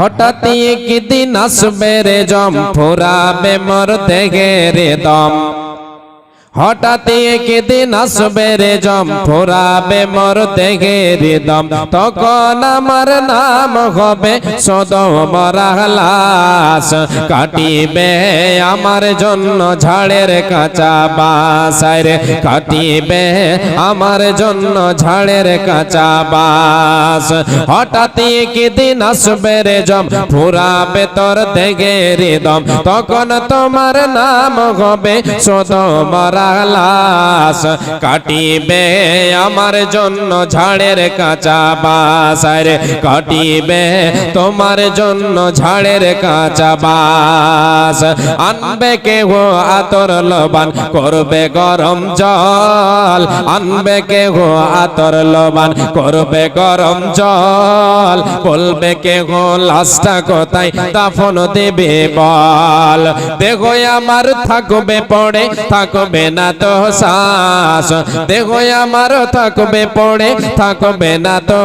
হঠাৎ একদিন আসবে রে জম ফুরাবে মর দেহে রে দম। হঠাৎ একদিন আসবে রে জম, ফুরাবে মোর দেহে রে দম। তখন আমার নাম হবে সদম মরালাস কাটিবে আমার জন্য ঝাড়ের কাঁচা বাসায় রে। কাটিবে আমার জন্য ঝাড়ের কাঁচা বাস। হঠাৎ একদিন আসবে রে জম, ফুরাবে তোর দেগে রে দম। তখন তোমার নাম হবে সদম লাশ কাটিবে আমার জন্য ঝাড়ের কাঁচা বাসায় রে। কাটিবে তোমার জন্য ঝাড়ের কাঁচা বাস। আনবে কে হো আতর লবান, করবে গরম জল। আনবে কে হো আতর লবান, করবে গরম জল। বলবে কে হো লাশটা কোথায়? দাফন দেবে বল। দেখো আমার থাকবে পড়ে, থাকবে না তো শ্বাস দেখো আমার থাকবে পড়ে থাকবে না তো